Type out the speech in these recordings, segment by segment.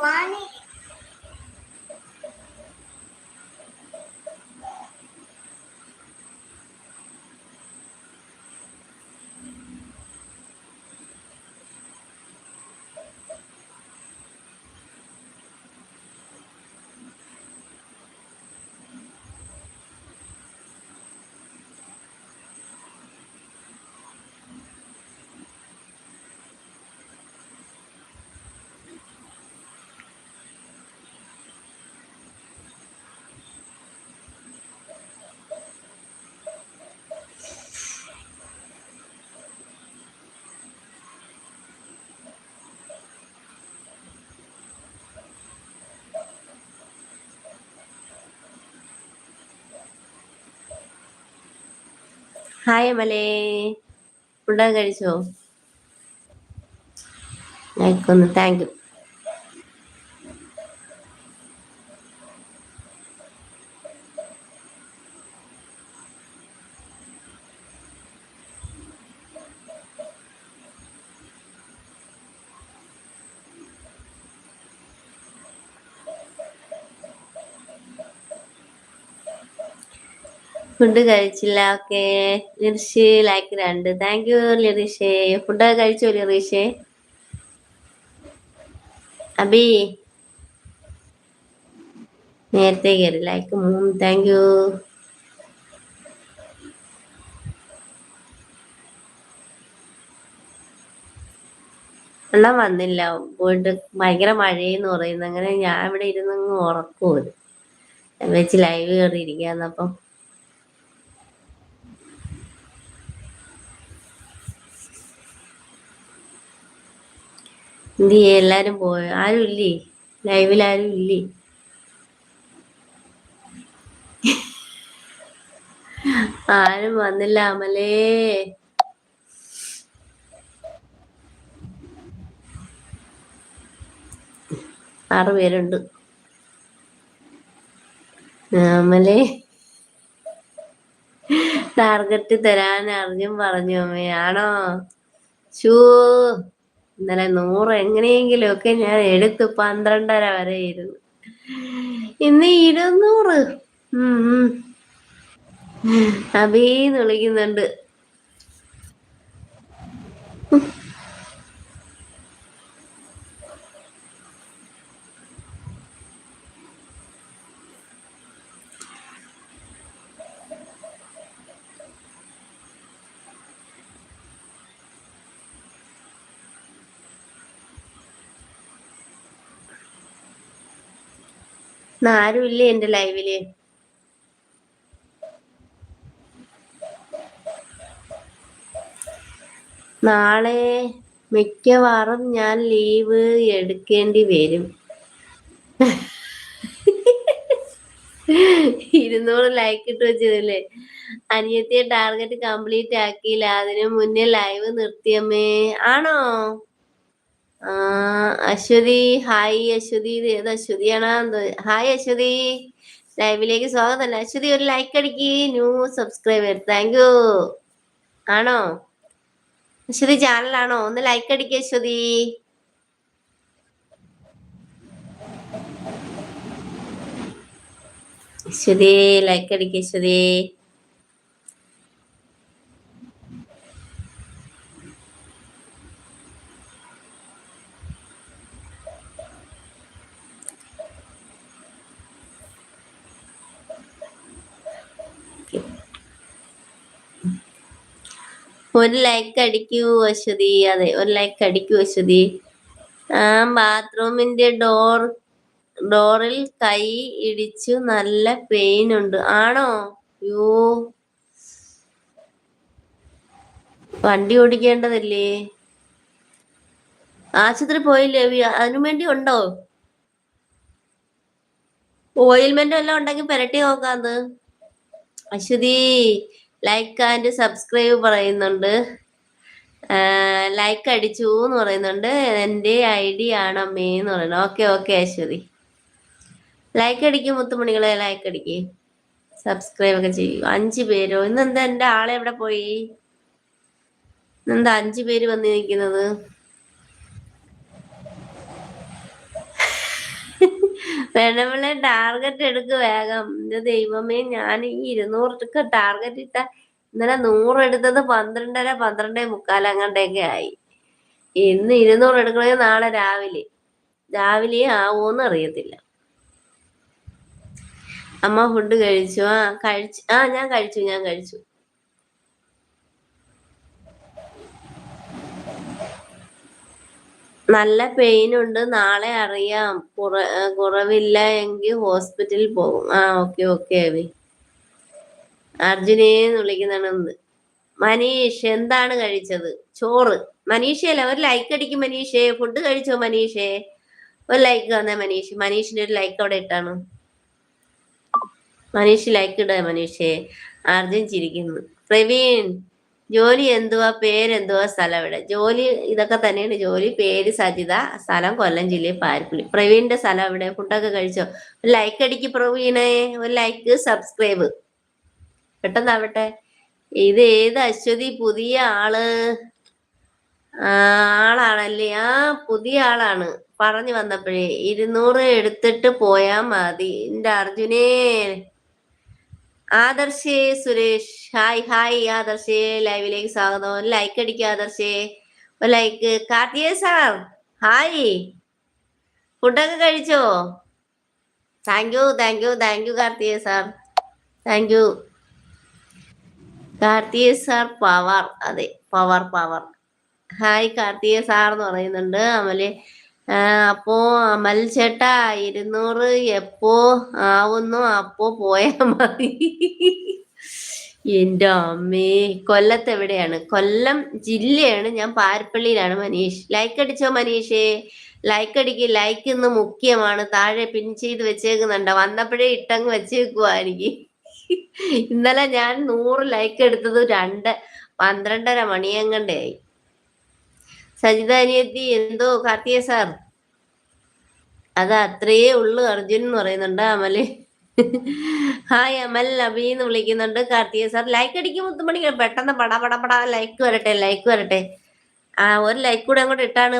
Money. Hi അമലേ ഫുഡൊക്കെ കഴിച്ചോ? ലൈക്കൊന്ന് താങ്ക് യു ഫുഡ് കഴിച്ചില്ല. ഓക്കെ. ലിറിഷ് ലൈക്ക് രണ്ട്. താങ്ക് യു ലിറിഷേ. ഫുഡൊക്കെ കഴിച്ചോ ലിറിഷേ? അബി. നേരത്തെ കയറി ലൈക്ക് മൂന്ന് താങ്ക് യു അണ്ണൻ വന്നില്ല. പോയിട്ട് ഭയങ്കര മഴയെന്ന് പറയുന്നു. അങ്ങനെ ഞാൻ ഇവിടെ ഇരുന്ന് ഉറക്കുമോ വെച്ച് ലൈവ് കയറി ഇരിക്കാന്നപ്പം എന്ത് ചെയ്യ എല്ലാരും പോയോ? ആരും ഇല്ലേ? ലൈവിൽ ആരും ഇല്ലേ? ആരും വന്നില്ല അമലേ. ആറ് പേരുണ്ട്. അമലേ. ടാർഗറ്റ് തരാൻ അർജുൻ പറഞ്ഞു അമ്മയാണോ ഷൂ ഇന്നലെ നൂറ് എങ്ങനെയെങ്കിലും ഒക്കെ ഞാൻ എടുത്തു പന്ത്രണ്ടര വരെ ഇരുന്നു. ഇന്ന് ഇരുന്നൂറ്. അബീന്ന് വിളിക്കുന്നുണ്ട്. ആരുമില്ലേ എന്റെ ലൈവിൽ? നാളെ മിക്കവാറും ഞാൻ ലീവ് എടുക്കേണ്ടി വരും. ഇരുന്നൂറ് ലൈക്ക് ഇട്ട് വെച്ചതല്ലേ? അനിയത്തിയെ ടാർഗറ്റ് കംപ്ലീറ്റ് ആക്കിയില്ല അതിനു മുന്നേ ലൈവ് നിർത്തിയമ്മേ. ആണോ? അശ്വതി. ഹായ് അശ്വതി. ഇത് ഏത് അശ്വതിയാണോ? ഹായ് അശ്വതി. ലൈവിലേക്ക് സ്വാഗതം. അശ്വതി ഒരു ലൈക്ക് അടിക്ക്. ന്യൂ സബ്സ്ക്രൈബർ താങ്ക് യു ആണോ? അശ്വതി ചാനലാണോ ഒന്ന് ലൈക്ക് അടിക്ക് അശ്വതി. അശ്വതി ലൈക്ക് അടിക്ക് അശ്വതി. ഒരു ലൈക്ക് അടിക്കൂ അശ്വതി. അതെ ഒരു ലൈക്ക് അടിക്കൂ അശ്വതി. ആ ബാത്റൂമിന്റെ ഡോർ ഡോറിൽ കൈ ഇടിച്ചു നല്ല പെയിൻ ഉണ്ട്. ആണോ? യോ വണ്ടി ഓടിക്കേണ്ടതല്ലേ? ആശുപത്രി പോയില്ലേ? അതിനുവേണ്ടി അതിനു വേണ്ടി ഉണ്ടോ? ഓയിൽമെന്റ് എല്ലാം ഉണ്ടെങ്കിൽ പെരട്ടി നോക്കാന്ന് അശ്വതി ലൈക്ക് ആൻഡ് സബ്സ്ക്രൈബ് പറയുന്നുണ്ട്. ലൈക്ക് അടിച്ചു എന്ന് പറയുന്നുണ്ട്. എന്റെ ഐ ഡി ആണ് അമ്മേ എന്ന് പറയുന്നത്. Okay okay Aswathy. ലൈക്ക് അടിക്കും മുത്തുമണികളെ ലൈക്ക് അടിക്ക്. സബ്സ്ക്രൈബ് ഒക്കെ ചെയ്യൂ. അഞ്ചു പേരോ? ഇന്ന് എന്താ എന്റെ ആളെ എവിടെ പോയി എന്താ അഞ്ചു പേര് വന്ന് നിൽക്കുന്നത്? പെണ്ണുമ്പിള്ളെ ടാർഗറ്റ് എടുക്ക് വേഗം. എന്റെ ദൈവമേ ഞാൻ ഈ ഇരുന്നൂറ് ടാർഗറ്റ് ഇട്ട ഇന്നലെ നൂറ് എടുത്തത് പന്ത്രണ്ടര പന്ത്രണ്ടേ മുക്കാലങ്ങണ്ടൊക്കെ ആയി. ഇന്ന് ഇരുന്നൂറ് എടുക്കണേ നാളെ രാവിലെ. രാവിലെ ആവോന്ന് അറിയത്തില്ല. അമ്മ ഫുഡ് കഴിച്ചു. ആ കഴിച്ചു. ആ ഞാൻ കഴിച്ചു ഞാൻ കഴിച്ചു. നല്ല പെയിൻ ഉണ്ട്. നാളെ അറിയാം. കുറ കുറവില്ല എങ്കിൽ ഹോസ്പിറ്റലിൽ പോകും. ആ ഓക്കെ ഓക്കെ അവി അർജുനെ വിളിക്കുന്നതാണ് മനീഷ് എന്താണ് കഴിച്ചത്? ചോറ്. മനീഷയല്ല ഒരു ലൈക്ക് അടിക്കും മനീഷേ. ഫുഡ് കഴിച്ചോ മനീഷേ? ഒരു ലൈക്ക് തന്നേ മനീഷ്. മനീഷിന്റെ ഒരു ലൈക്ക് അവിടെ ഇട്ടാണ്. മനീഷ് ലൈക്ക് ഇട മനീഷേ. അർജുൻ ചിരിക്കുന്നു. പ്രവീൺ ജോലി എന്തുവാ? പേരെന്തുവാ സ്ഥലം എവിടെ? ജോലി ഇതൊക്കെ തന്നെയാണ്. ജോലി പേര് സജിത സ്ഥലം കൊല്ലം ജില്ലയിൽ പാരിപ്പള്ളി. പ്രവീണിന്റെ സ്ഥലം എവിടെ? ഫുഡൊക്കെ കഴിച്ചോ? ഒരു ലൈക്ക് അടിക്ക് പ്രവീണേ. ഒരു ലൈക്ക് സബ്സ്ക്രൈബ് പെട്ടെന്നാവട്ടെ. ഇത് ഏത് അശ്വതി? പുതിയ ആൾ. ആളാണല്ലേ? ആ പുതിയ ആളാണ്. പറഞ്ഞു വന്നപ്പോഴേ ഇരുന്നൂറ് എടുത്തിട്ട് പോയാ മതി. എന്റെ അർജുനേ. ആദർശേ സുരേഷ്. ഹായ് ഹായ് ആദർശേ. ലൈവിലേക്ക് സ്വാഗതം. ലൈക്ക് അടിക്കുക ആദർശേ. ലൈക്ക് കാർത്തികേ സാർ ഹായ്. ഫുഡൊക്കെ കഴിച്ചോ? Thank you thank you thank you കാർത്തികേ sir. Thank you കാർത്തികേ സാർ പവർ. അതെ പവർ പവർ. ഹായ് കാർത്തികേ സാർ എന്ന് പറയുന്നുണ്ട്. അമൽ അപ്പോ അമൽ ചേട്ടാ ഇരുന്നൂറ് എപ്പോ ആവുന്നു? അപ്പോ പോയാ മതി. എന്റെ അമ്മേ കൊല്ലത്ത് എവിടെയാണ്? കൊല്ലം ജില്ലയാണ്. ഞാൻ പാരപ്പള്ളിയിലാണ് മനീഷ്. ലൈക്ക് അടിച്ചോ മനീഷേ? ലൈക്ക് അടിക്ക്. ലൈക്ക് ഇന്ന് മുഖ്യമാണ്. താഴെ പിൻ ചെയ്ത് വെച്ചേക്കുന്നുണ്ടോ. വന്നപ്പോഴേ ഇട്ടങ്ങ് വെച്ചേക്കുവാ എനിക്ക് ഇന്നലെ ഞാൻ നൂറ് ലൈക്ക് എടുത്തത് രണ്ട് പന്ത്രണ്ടര മണിയങ്ങണ്ടേ ആയി സജിത അനിയത്തി എന്തോ കാർത്തിക സാർ. അത് അത്രയേ ഉള്ളു അർജുൻ എന്ന് പറയുന്നുണ്ട് അമൽ. ഹായ് അമൽ അഭി എന്ന് വിളിക്കുന്നുണ്ട് കാർത്തിക സാർ. ലൈക്ക് അടിക്കും മുത്തുമണി പെട്ടെന്ന് പട പട പട ലൈക്ക് വരട്ടെ ലൈക്ക് വരട്ടെ. ആ ഒരു ലൈക്ക് കൂടെ അങ്ങോട്ട് ഇട്ടാണ്.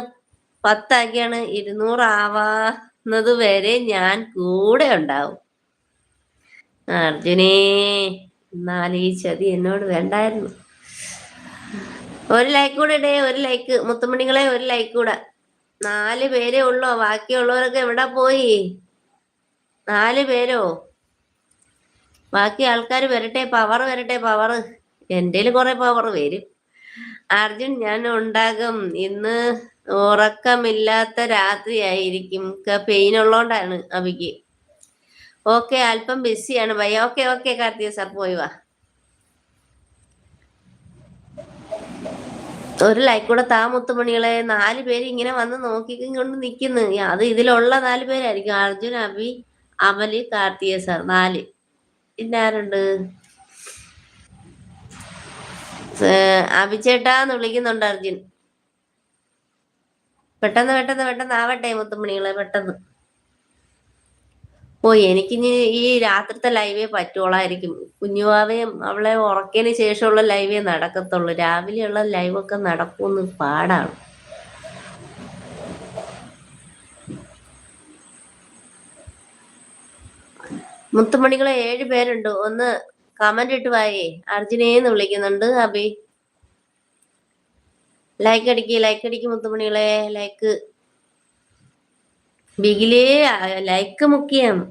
പത്താക്കിയാണ്. ഇരുന്നൂറ് ആവാന്നത് വരെ ഞാൻ കൂടെ ഉണ്ടാവും. അർജുനേ എന്നാൽ ഈ ചതി എന്നോട് വേണ്ടായിരുന്നു. ഒരു ലൈക്ക് കൂടെ ഇടേ ഒരു ലൈക്ക് മുത്തുമണികളെ ഒരു ലൈക്ക് കൂടെ. നാല് പേരേ ഉള്ളോ? ബാക്കിയുള്ളവരൊക്കെ എവിടെ പോയി? നാല് പേരോ? ബാക്കി ആൾക്കാർ വരട്ടെ പവർ വരട്ടെ പവർ എന്റെ കുറെ പവർ വരും. അർജുൻ ഞാൻ ഉണ്ടാകും. ഇന്ന് ഉറക്കമില്ലാത്ത രാത്രിയായിരിക്കും. പെയിൻ ഉള്ളോണ്ടാണ് അവിക്ക് ഓക്കെ അല്പം ബിസിയാണ് ഭയ ഓക്കെ ഓക്കെ കാർത്തിക സാർ പോയി വാ. ഒരു ലൈക്ക് കൂടെ താ മുത്തുമണികളെ. നാല് പേര് ഇങ്ങനെ വന്ന് നോക്കിക്കും കൊണ്ട് നിക്കുന്നു. അത് ഇതിലുള്ള നാല് പേരായിരിക്കും. അർജുൻ അഭി അമൽ കാർത്തിക സാർ നാല്. പിന്നെ ആരുണ്ട് അഭിചേട്ടാന്ന് വിളിക്കുന്നുണ്ട് അർജുൻ. പെട്ടെന്ന് പെട്ടെന്ന് പെട്ടെന്ന് ആവട്ടെ മുത്തുമണികളെ പെട്ടെന്ന്. ഓ എനിക്കിനി ഈ രാത്രിത്തെ ലൈവേ പറ്റുള്ളായിരിക്കും കുഞ്ഞുവാവയും അവളെ ഉറക്കിയതിന് ശേഷമുള്ള ലൈവേ നടക്കത്തുള്ളൂ. രാവിലെയുള്ള ലൈവൊക്കെ നടക്കുമെന്ന് പാടാണ്. മുത്തുമണികളെ ഏഴ് പേരുണ്ട്. ഒന്ന് കമന്റ് ഇട്ട് വായേ. അർജുനേന്ന് വിളിക്കുന്നുണ്ട്. അബി ലൈക്ക് അടിക്ക് ലൈക്ക് അടിക്ക് മുത്തുമണികളെ. ലൈക്ക് ബിഗിലേ ലൈക്ക് മുക്കിയാണ്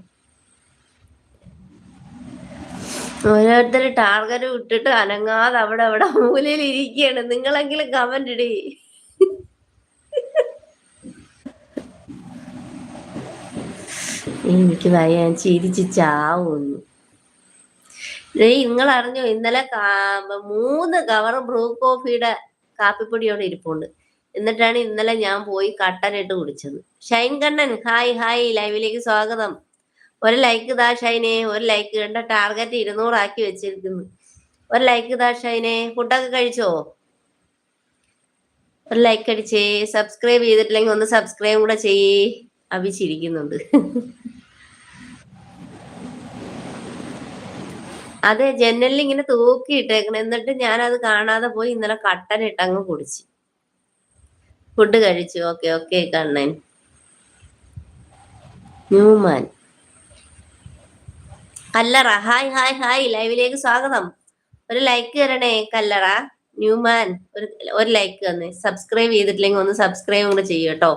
ഓരോരുത്തർ ടാർഗറ്റ് വിട്ടിട്ട് അനങ്ങാതെ അവിടെ അവിടെ മൂലയിൽ ഇരിക്കുകയാണ് നിങ്ങളെങ്കിലും കമന്റ് ഇടി. എനിക്ക് വയ്യ ഞാൻ ചിരിച്ച് ചാവുന്നു. നിങ്ങൾ അറിഞ്ഞോ ഇന്നലെ മൂന്ന് കവർ ബ്രൂ കോഫിയുടെ കാപ്പിപ്പൊടിയോടെ ഇരിപ്പുണ്ട്. എന്നിട്ടാണ് ഇന്നലെ ഞാൻ പോയി കട്ടനിട്ട് കുടിച്ചത്. ഷൈൻ കണ്ണൻ ഹായ് ഹായ് ലൈവിലേക്ക് സ്വാഗതം. ഒരു ലൈക്ക് ദാ ഷൈനെ ഒരു ലൈക്ക് കണ്ട ടാർഗറ്റ് ഇരുന്നൂറാക്കി വെച്ചിരിക്കുന്നു. ഒരു ലൈക്ക് ദാ ഷൈനെ ഫുഡൊക്കെ കഴിച്ചോ? ഒരു ലൈക്ക് അടിച്ചേ സബ്സ്ക്രൈബ് ചെയ്തിട്ടില്ലെങ്കിൽ ഒന്ന് സബ്സ്ക്രൈബ് കൂടെ ചെയ്യേ. അഭിച്ചിരിക്കുന്നുണ്ട് അതെ ജനലിൽ ഇങ്ങനെ തൂക്കിയിട്ടേക്കണം. എന്നിട്ട് ഞാൻ അത് കാണാതെ പോയി ഇന്നലെ കട്ടനിട്ട് അങ്ങ് കുടിച്ചു. ഫുഡ് കഴിച്ചു. Okay okay Kannan. Newman Kallara hi hi hi ലൈവിലേക്ക് സ്വാഗതം. ഒരു ലൈക്ക് തരണേ കല്ലറ. ന്യൂമാൻ ഒരു ഒരു ലൈക്ക് തന്നെ. സബ്സ്ക്രൈബ് ചെയ്തിട്ടില്ലെങ്കിൽ ഒന്ന് സബ്സ്ക്രൈബ് കൂടെ ചെയ്യൂ കേട്ടോ.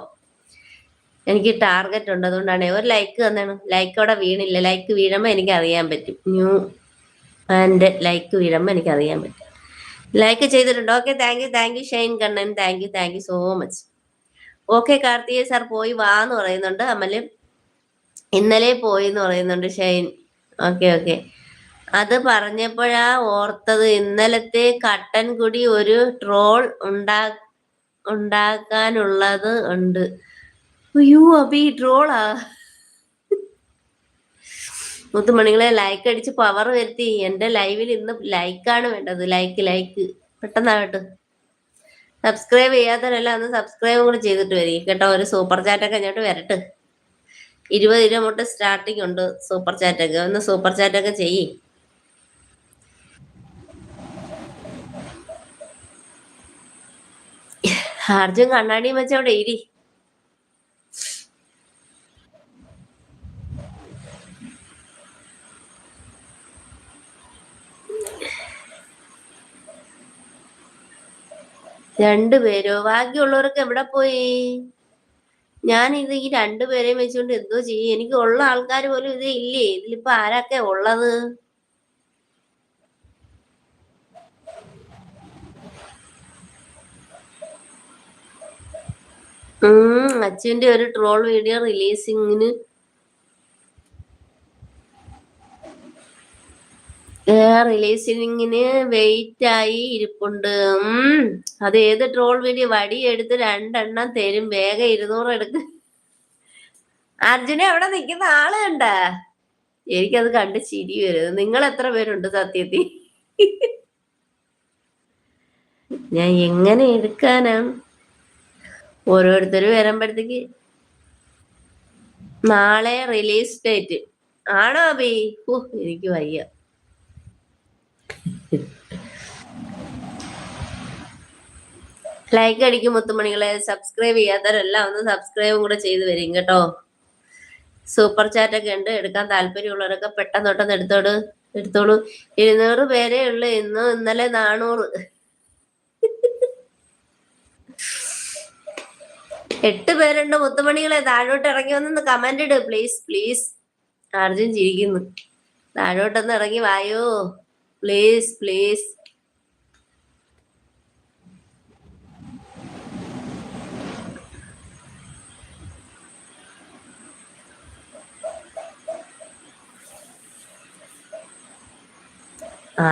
എനിക്ക് ടാർഗറ്റ് ഉണ്ട് അതുകൊണ്ടാണ്. ഒരു ലൈക്ക് തന്നാണ്. ലൈക്ക് അവിടെ വീണില്ല. ലൈക്ക് വീഴുമ്പോൾ എനിക്ക് അറിയാൻ പറ്റും. ന്യൂ ആൻഡ് ലൈക്ക് വീഴുമ്പോൾ എനിക്ക് അറിയാൻ പറ്റും. ലൈക്ക് ചെയ്തിട്ടുണ്ട്. Okay thank you thank you Shine Kannan thank you thank you so much okay Karthik sir പോയി വാ എന്ന് പറയുന്നുണ്ട്. അമൽ ഇന്നലെ പോയി എന്ന് പറയുന്നുണ്ട് ഷൈൻ ഓക്കെ ഓക്കെ അത് പറഞ്ഞപ്പോഴാ ഓർത്തത് ഇന്നലത്തെ കട്ടൻ കുടി ഒരു ട്രോൾ ഉണ്ടാ ഉണ്ടാക്കാനുള്ളത് ഉണ്ട്. അയ്യോ അപ്പൊ ഈ ട്രോളാ മുത്തുമണികളെ ലൈക്ക് അടിച്ച് പവർ വരുത്തി. എന്റെ ലൈവിൽ ഇന്ന് ലൈക്കാണ് വേണ്ടത്. ലൈക്ക് ലൈക്ക് പെട്ടെന്നാകട്ടെ സബ്സ്ക്രൈബ് ചെയ്യാത്തവരെല്ലാം ഒന്ന് സബ്സ്ക്രൈബ് കൂടെ ചെയ്തിട്ട് വരിക കേട്ടോ. ഒരു സൂപ്പർ ചാറ്റൊക്കെ അങ്ങോട്ട് വരട്ടെ. ഇരുപത് രൂപ മുട്ട് സ്റ്റാർട്ടിംഗ് ഉണ്ട് സൂപ്പർ ചാറ്റൊക്കെ ഒന്ന് സൂപ്പർ ചാറ്റൊക്കെ ചെയ്യ്. അർജുൻ കണ്ണാടിയും വെച്ചവിടെ ഇരി. രണ്ടുപേരോ? ബാക്കിയുള്ളവരൊക്കെ എവിടെ പോയി? ഞാൻ ഇത് ഈ രണ്ടുപേരെയും വെച്ചുകൊണ്ട് എന്തോ ചെയ്യും. എനിക്ക് ഉള്ള ആൾക്കാർ പോലും ഇത് ഇല്ലേ? ഇതിലിപ്പോ ആരൊക്കെ ഉള്ളത്? അച്ഛന്റെ ഒരു ട്രോൾ വീഡിയോ റിലീസിങ്ങിന് റിലീസിങ്ങിന് വെയിറ്റ് ആയി ഇരിപ്പുണ്ട്. അത് ഏത് ട്രോൾ വീഡിയോ വടി എടുത്ത് രണ്ടെണ്ണം തരും. വേഗം ഇരുന്നൂറ് എടുക്ക്. അർജുന അവിടെ നിൽക്കുന്ന ആൾ എനിക്കത് കണ്ട് ചിരി വരുന്നത് നിങ്ങൾ എത്ര പേരുണ്ട് സത്യത്തിൽ? ഞാൻ എങ്ങനെ എടുക്കാനാ? ഓരോരുത്തർ വരുമ്പോഴത്തേക്ക് നാളെ റിലീസ് ഡേറ്റ് ആണോ അബി ഓ എനിക്ക് വയ്യ. ലൈക്ക് അടിക്കും മുത്തുമണികളെ സബ്സ്ക്രൈബ് ചെയ്യാത്തവരെല്ലാം ഒന്ന് സബ്സ്ക്രൈബ് കൂടെ ചെയ്ത് വരും കേട്ടോ. സൂപ്പർ ചാറ്റ് ഒക്കെ ഉണ്ട്. എടുക്കാൻ താല്പര്യമുള്ളവരൊക്കെ പെട്ടെന്ന് തൊട്ടെന്ന് എടുത്തോട് എടുത്തോളൂ. ഇരുന്നൂറ് പേരേ ഉള്ളു. ഇന്ന് ഇന്നലെ നാനൂറ്. എട്ട് പേരുണ്ട് മുത്തുമണികളെ. താഴോട്ട് ഇറങ്ങി വന്നൊന്ന് കമന്റ് ഇട്. പ്ലീസ് പ്ലീസ് അർജുൻ ചിരിക്കുന്നു. താഴോട്ടൊന്ന് ഇറങ്ങി വായോ. പ്ലീസ് പ്ലീസ്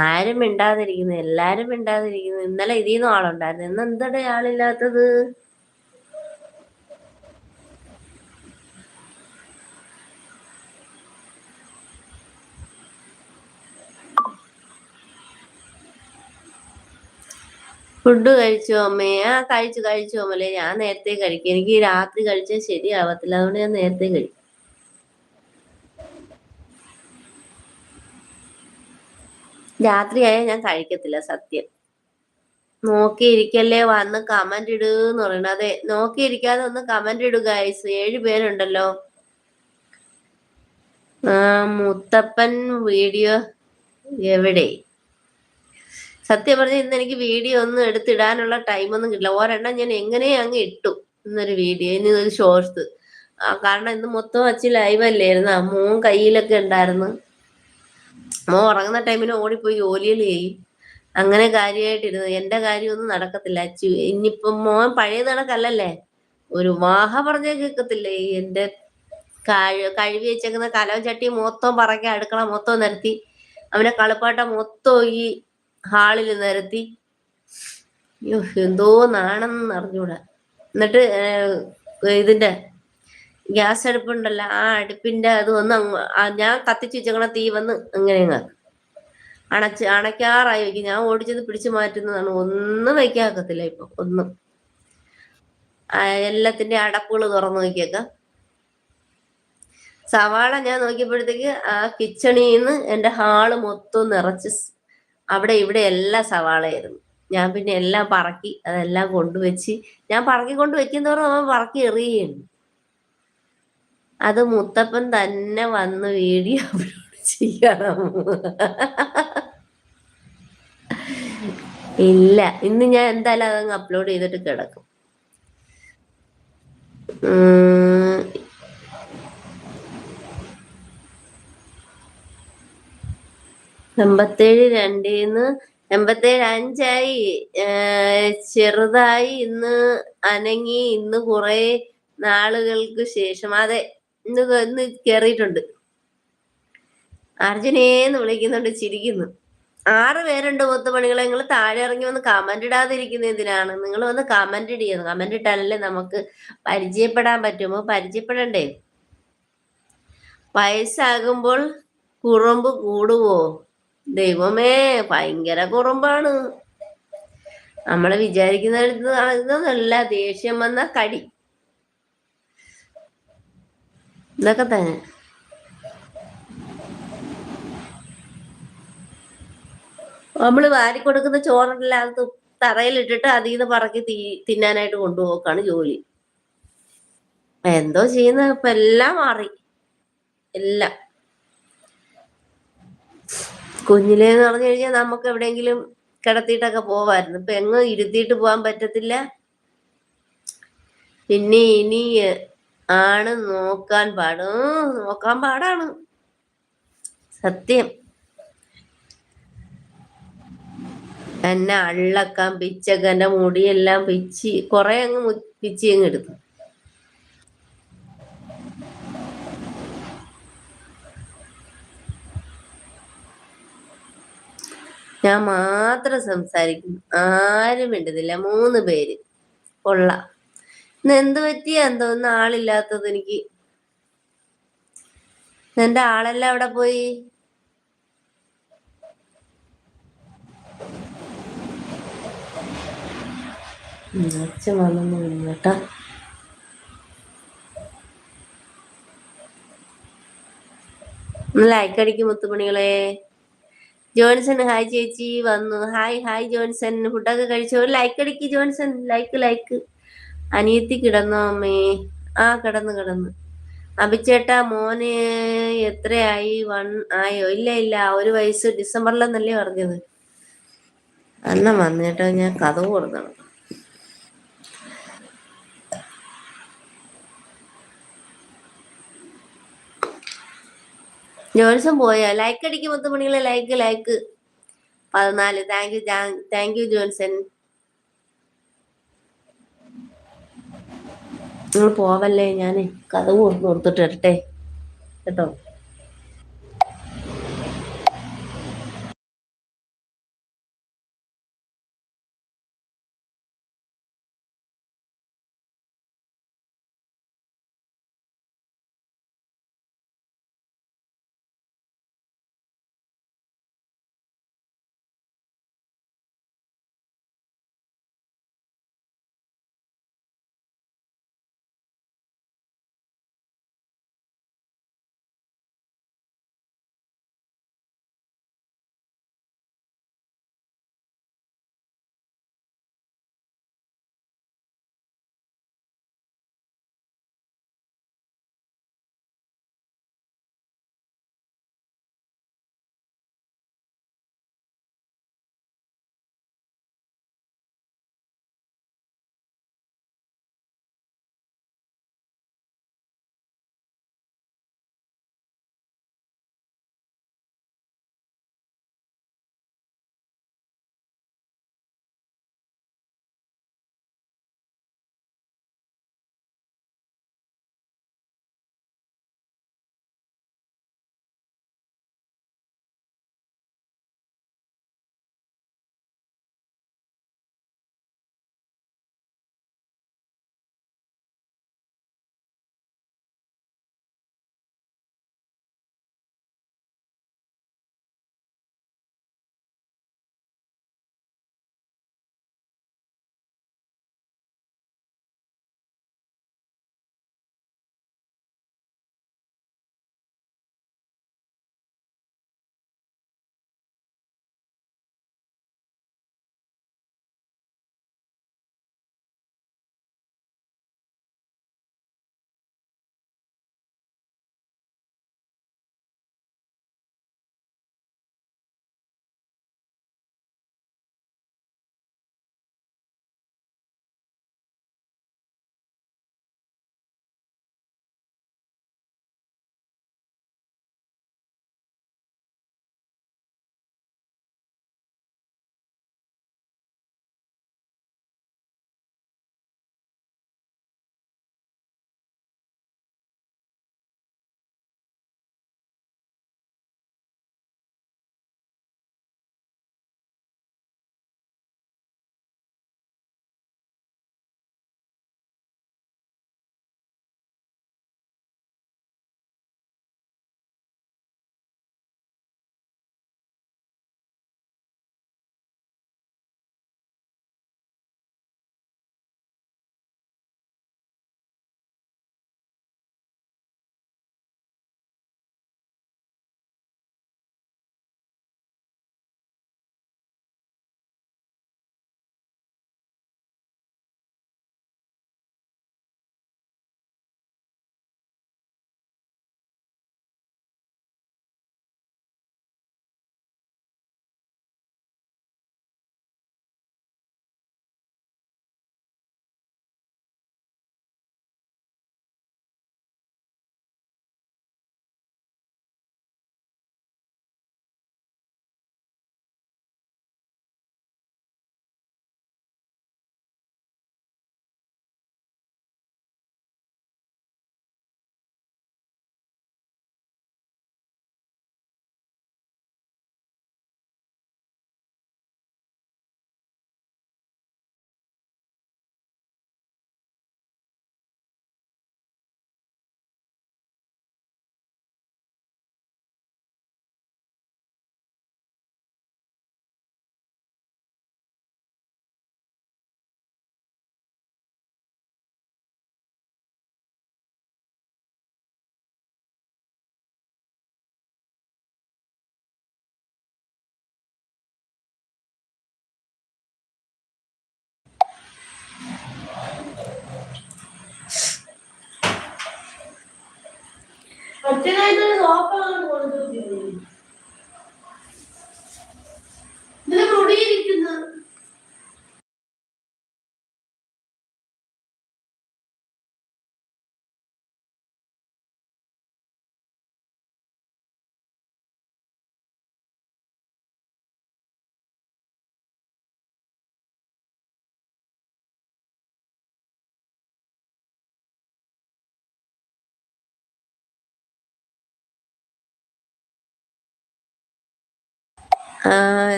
ആരും മിണ്ടാതിരിക്കുന്നു എല്ലാരും മിണ്ടാതിരിക്കുന്നു. ഇന്നലെ ഇതിൽ ആളുണ്ടായിരുന്നു. ഇന്ന് എന്താണ് ആളില്ലാത്തത് ഫുഡ് കഴിച്ചു? അമ്മേ. ആ കഴിച്ചു കഴിച്ചു അമ്മല്ലേ ഞാൻ നേരത്തെ കഴിക്കും. എനിക്ക് രാത്രി കഴിച്ചാൽ ശരിയാവത്തില്ല. അതുകൊണ്ട് ഞാൻ നേരത്തെ കഴിക്കും. രാത്രിയായാൽ ഞാൻ കഴിക്കത്തില്ല സത്യം. നോക്കിയിരിക്കല്ലേ വന്ന് കമന്റ് ഇടുന്ന് പറയണത് അതെ നോക്കിയിരിക്കാതെ ഒന്ന് കമന്റ് ഇടുക ഏഴ് പേരുണ്ടല്ലോ. ആ മുത്തപ്പൻ വീഡിയോ എവിടെ? സത്യം പറഞ്ഞാൽ ഇന്ന് എനിക്ക് വീഡിയോ ഒന്നും എടുത്തിടാനുള്ള ടൈമൊന്നും കിട്ടില്ല. ഒരെണ്ണം ഞാൻ എങ്ങനെ അങ്ങ് ഇട്ടു ഇന്നൊരു വീഡിയോ ഇനി ഒരു ഷോർട്സ് കാരണം ഇന്ന് മൊത്തം അച്ഛൻ ലൈവ് അല്ലായിരുന്നു. മോൻ കയ്യിലൊക്കെ ഉണ്ടായിരുന്നു. മോൻ ഉറങ്ങുന്ന ടൈമിന് ഓടിപ്പോയി ജോലിയിൽ ചെയ്യും. അങ്ങനെ കാര്യമായിട്ടിരുന്നു എന്റെ കാര്യമൊന്നും നടക്കത്തില്ല അച്ചു ഇനിയിപ്പം മോൻ പഴയ കണക്കല്ലല്ലേ? ഒരു വാഹ പറഞ്ഞേ കേൾക്കത്തില്ലേ കഴു കഴുകി വെച്ചേക്കുന്ന കലം ചട്ടി മൊത്തം പറക്കി അടുക്കള മൊത്തം നിരത്തി അവനെ കളിപ്പാട്ട മൊത്തം ഈ ഹാളിൽ നിരത്തി. എന്തോ നാണെന്ന് അറിഞ്ഞൂടാ. എന്നിട്ട് ഇതിന്റെ ഗ്യാസ് അടുപ്പുണ്ടല്ലോ ആ അടുപ്പിന്റെ അത് ഒന്ന് ഞാൻ കത്തിച്ച് വെച്ചങ്ങനെ തീ വന്ന് അങ്ങനെ അണച്ച് അണയ്ക്കാറായി വയ്ക്കും. ഞാൻ ഓടിച്ചത് പിടിച്ചു മാറ്റുന്നതാണ്. ഒന്നും വയ്ക്കാക്കത്തില്ല ഇപ്പൊ ഒന്നും. എല്ലാത്തിന്റെ അടപ്പുകൾ തുറന്നു നോക്കിയേക്കാം സവാള ഞാൻ നോക്കിയപ്പോഴത്തേക്ക് ആ കിച്ചണിൽ നിന്ന് എന്റെ ഹാൾ മൊത്തം നിറച്ച് അവിടെ ഇവിടെ എല്ലാം സവാളയായിരുന്നു. ഞാൻ പിന്നെ എല്ലാം പറക്കി അതെല്ലാം കൊണ്ടുവച്ച് ഞാൻ പറക്കി കൊണ്ട് വെക്കുന്നതോറും അവൻ പറക്കി എറിയുകയാണ്. അത് മുത്തപ്പൻ തന്നെ വന്ന് വീഡിയോ അപ്ലോഡ് ചെയ്യണം. ഇല്ല ഇന്ന് ഞാൻ എന്തായാലും അതങ്ങ് അപ്ലോഡ് ചെയ്തിട്ട് കിടക്കും. എൺപത്തേഴ് രണ്ടീന്ന് എൺപത്തേഴ് അഞ്ചായി. ചെറുതായി ഇന്ന് അനങ്ങി ഇന്ന് കുറെ നാളുകൾക്ക് ശേഷം. അതെ ഇന്ന് ഇന്ന് കേറിയിട്ടുണ്ട്. അർജുനേന്ന് വിളിക്കുന്നുണ്ട് ചിരിക്കുന്നു. ആറ് പേരുണ്ട് മുത്തുമണികളെ നിങ്ങൾ താഴെ ഇറങ്ങി വന്ന് കമന്റ് ഇടാതിരിക്കുന്ന എന്തിനാണ്? നിങ്ങൾ വന്ന് കമന്റ് ഇടിയത് കമന്റ് ഇട്ടാലല്ലേ നമുക്ക് പരിചയപ്പെടാൻ പറ്റുമോ പരിചയപ്പെടണ്ടേ? വയസ്സാകുമ്പോൾ കുറമ്പ് കൂടുവോ? ദൈവമേ ഭയങ്കര കുറുമ്പാണ്. നമ്മൾ വിചാരിക്കുന്ന ഇതൊന്നല്ല ദേഷ്യം വന്ന കടി. ഇതൊക്കെ തന്നെ. നമ്മൾ വാരി കൊടുക്കുന്ന ചോറെല്ലാം അത് തറയിലിട്ടിട്ട് അതിൽ നിന്ന് പറക്കി തീ തിന്നാനായിട്ട് കൊണ്ടുപോക്കാണ് ജോലി. എന്തോ ചെയ്യുന്ന ഇപ്പൊ എല്ലാം മാറി. എല്ലാം. കുഞ്ഞിലേന്ന് പറഞ്ഞു കഴിഞ്ഞാൽ നമുക്ക് എവിടെയെങ്കിലും കിടത്തിയിട്ടൊക്കെ പോവായിരുന്നു. ഇപ്പൊ എങ്ങും ഇരുത്തിയിട്ട് പോകാൻ പറ്റത്തില്ല. പിന്നെ ഇനി ആണ് നോക്കാൻ പാട്. നോക്കാൻ പാടാണ്. സത്യം. എന്നെ അള്ളക്കാൻ പിച്ചൊക്കെ എന്റെ മുടിയെല്ലാം പിച്ചി കൊറേ അങ്ങ് പിച്ചി അങ്ങ് എടുത്തു. ഞാൻ മാത്രം സംസാരിക്കുന്നു ആരും ഇണ്ടതില്ല മൂന്ന് പേര്. കൊള്ള. ഇന്ന് എന്ത് എന്തോ ഇന്ന് ആളില്ലാത്തത് എനിക്ക്. എന്റെ ആളെല്ലാം അവിടെ പോയി? അച്ഛൻ വന്നു കേട്ടാ. ലൈക്ക് അടിക്കും മുത്തുമണികളെ. ജോൺസൺ ഹായ് ചേച്ചി വന്നു. Hi hi Johnson. ഫുഡൊക്കെ കഴിച്ചു? ഒരു ലൈക്ക് അടിക്ക് ജോൺസൺ. Like like. അനിയത്തി കിടന്നോ അമ്മേ? ആ കിടന്നു കിടന്നു. അഭിച്ചേട്ടാ മോന് എത്രയായി? വൺ ആയോ? ഇല്ല ഇല്ല. ഒരു വയസ്സ് ഡിസംബറിലെന്നല്ലേ പറഞ്ഞത്. അന്ന വന്നേട്ടോ. ഞാൻ കഥ കൊടുക്കണം. ജോൺസൺ പോയോ. ലൈക്ക് അടിക്കും പത്ത് മണികളെ ലൈക്ക് ലൈക്ക് പതിനാല്. Thank you thank you Johnson. നിങ്ങൾ പോവല്ലേ? ഞാൻ കഥ കൊടുത്തിട്ട് വരട്ടെ. കേട്ടോ? അച്ഛനായിട്ട് സോപ്പാണ് കൊടുത്തിരിക്കുന്നത്. ഇതിന് മുടിയിരിക്കുന്നു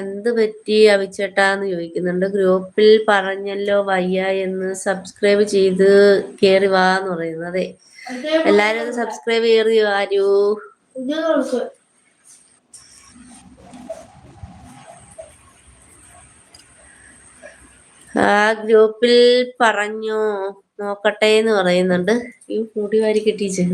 എന്ത് പറ്റി അവിച്ചേട്ടാന്ന് ചോദിക്കുന്നുണ്ട്. ഗ്രൂപ്പിൽ പറഞ്ഞല്ലോ വയ്യ എന്ന് സബ്സ്ക്രൈബ് ചെയ്ത് കേറി വാന്ന് പറയുന്നത് അതെ. എല്ലാരും ഒന്ന് സബ്സ്ക്രൈബ് കയറി ആരൂ ആ ഗ്രൂപ്പിൽ പറഞ്ഞോ നോക്കട്ടെ എന്ന് പറയുന്നുണ്ട്. ഈ കൂടി വാരി കെട്ടിച്ചു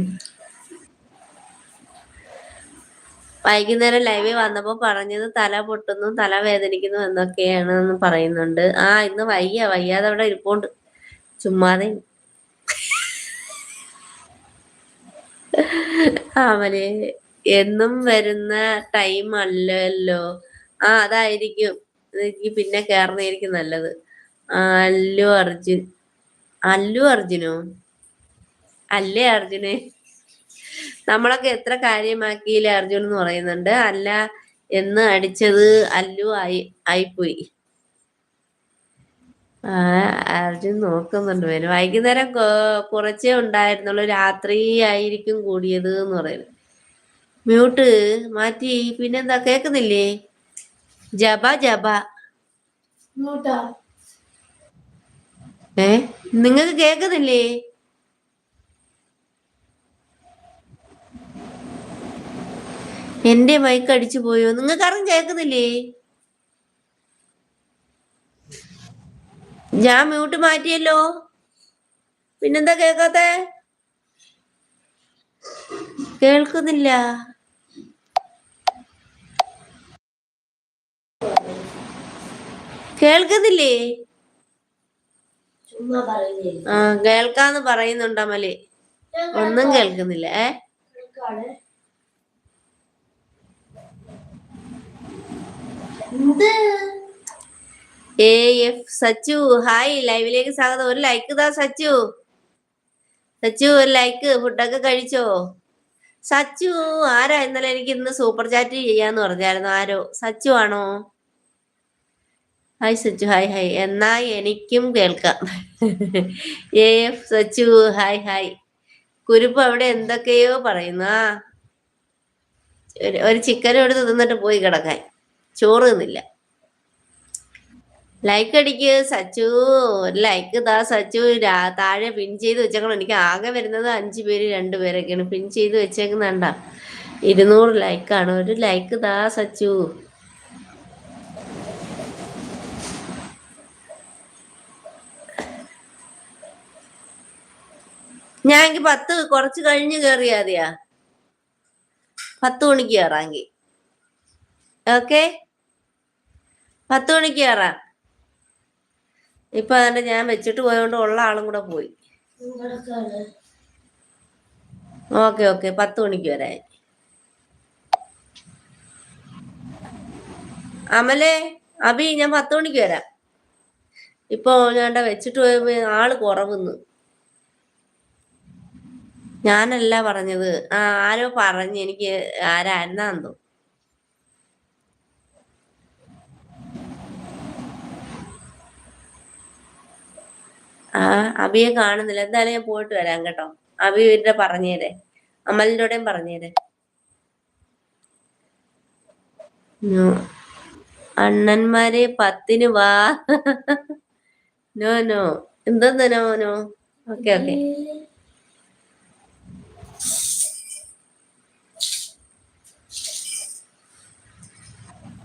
വൈകുന്നേരം ലൈവിൽ വന്നപ്പോ പറഞ്ഞത് തല പൊട്ടുന്നു തല വേദനിക്കുന്നു എന്നൊക്കെയാണ് എന്ന് പറയുന്നുണ്ട്. ആ ഇന്ന് വയ്യ വയ്യാതെ അവിടെ ഇരിപ്പോണ്ട്. ചുമ്മാതെ. ആമലെ എന്നും വരുന്ന ടൈം അല്ലല്ലോ. ആ അതായിരിക്കും. എനിക്ക് പിന്നെ കേറുന്നതായിരിക്കും നല്ലത്. അല്ലു അർജുൻ. അല്ലു അർജുനോ? അല്ലേ അർജുനെ? നമ്മളൊക്കെ എത്ര കാര്യമാക്കിയില്ലേ അർജുൻ എന്ന് പറയുന്നുണ്ട്. അല്ല എന്ന് അടിച്ചത് അല്ലു ആയി ആയിപ്പോയി. ആ അർജുൻ നോക്കുന്നുണ്ട് പേര് വൈകുന്നേരം കുറച്ചേ ഉണ്ടായിരുന്നുള്ളൂ. രാത്രി ആയിരിക്കും കൂടിയത് എന്ന് പറയുന്നത്. മ്യൂട്ട് മാറ്റി പിന്നെന്താ കേക്കുന്നില്ലേ? ജബ ജബ. ഏ നിങ്ങക്ക് കേക്കുന്നില്ലേ? എന്റെ മൈക്ക് അടിച്ചു പോയോ? നിങ്ങൾക്ക് ആരും കേൾക്കുന്നില്ലേ? ഞാൻ മ്യൂട്ട് മാറ്റിയല്ലോ. പിന്നെന്താ കേക്കാത്ത കേൾക്കുന്നില്ല. കേൾക്കുന്നില്ലേ? ആ കേൾക്കാന്ന് പറയുന്നുണ്ട് അമൽ. ഒന്നും കേൾക്കുന്നില്ല. ഏ? എ എഫ് സച്ചു ഹായ് ലൈവിലേക്ക് സ്വാഗതം. ഒരു ലൈക്ക് താ സച്ചു. സച്ചു ഒരു ലൈക്ക് ഫുഡൊക്കെ കഴിച്ചോ? സച്ചു ആരാ ഇന്നലെ എനിക്ക് ഇന്ന് സൂപ്പർ ചാറ്റ് ചെയ്യാന്ന് പറഞ്ഞായിരുന്നു. ആരോ? സച്ചു ആണോ? Hi Sachu hi hi. എന്നാ എനിക്കും കേൾക്കാം. A F Sachu hi hi. കുരുപ്പ് അവിടെ എന്തൊക്കെയോ പറയുന്നു. ആ. ഒരു- ചിക്കനും എടുത്ത് തിന്നിട്ട് പോയി കിടക്കാൻ. ചോറ് തിന്നില്ല ലൈക്ക് അടിക്ക് സച്ചു. ഒരു ലൈക്ക് താ സച്ചു. താഴെ പിൻ ചെയ്ത് വെച്ചേക്കണം. എനിക്ക് ആകെ വരുന്നത് അഞ്ചു പേര് രണ്ടു പേരൊക്കെയാണ്. പിൻ ചെയ്ത് വെച്ചേക്കുന്നുണ്ട. ഇരുന്നൂറ് ലൈക്കാണ് ഒരു ലൈക്ക് താ സച്ചു. ഞാൻ എനിക്ക് പത്ത് കുറച്ച് കഴിഞ്ഞ് കയറിയാതെയാ പത്ത് മണിക്ക് കയറാങ്കി ഓക്കെ പത്ത് മണിക്ക് കയറാം. ഇപ്പൊ അതിന്റെ ഞാൻ വെച്ചിട്ട് പോയോണ്ട് ഉള്ള ആളും കൂടെ പോയി. Okay okay. പത്ത് മണിക്ക് വരാൻ. അമലേ അബി ഞാൻ പത്ത് മണിക്ക് വരാം. ഇപ്പൊ ഞാൻ വെച്ചിട്ട് പോയപ്പോ ആൾ കുറവെന്ന്. ഞാനല്ല പറഞ്ഞത്. ആ ആരോ പറഞ്ഞു എനിക്ക് ആരായിരുന്നാന്തോ ആ അബിയെ കാണുന്നില്ല. എന്തായാലും ഞാൻ പോയിട്ട് വരാം കേട്ടോ. അബി ഇവരുടെ പറഞ്ഞേരെ. അമലിന്റെ കൂടെയും പറഞ്ഞേരെ. അണ്ണന്മാരെ പത്തിന് വാ. No no. എന്തെന്ന് നോ നോ? Okay okay.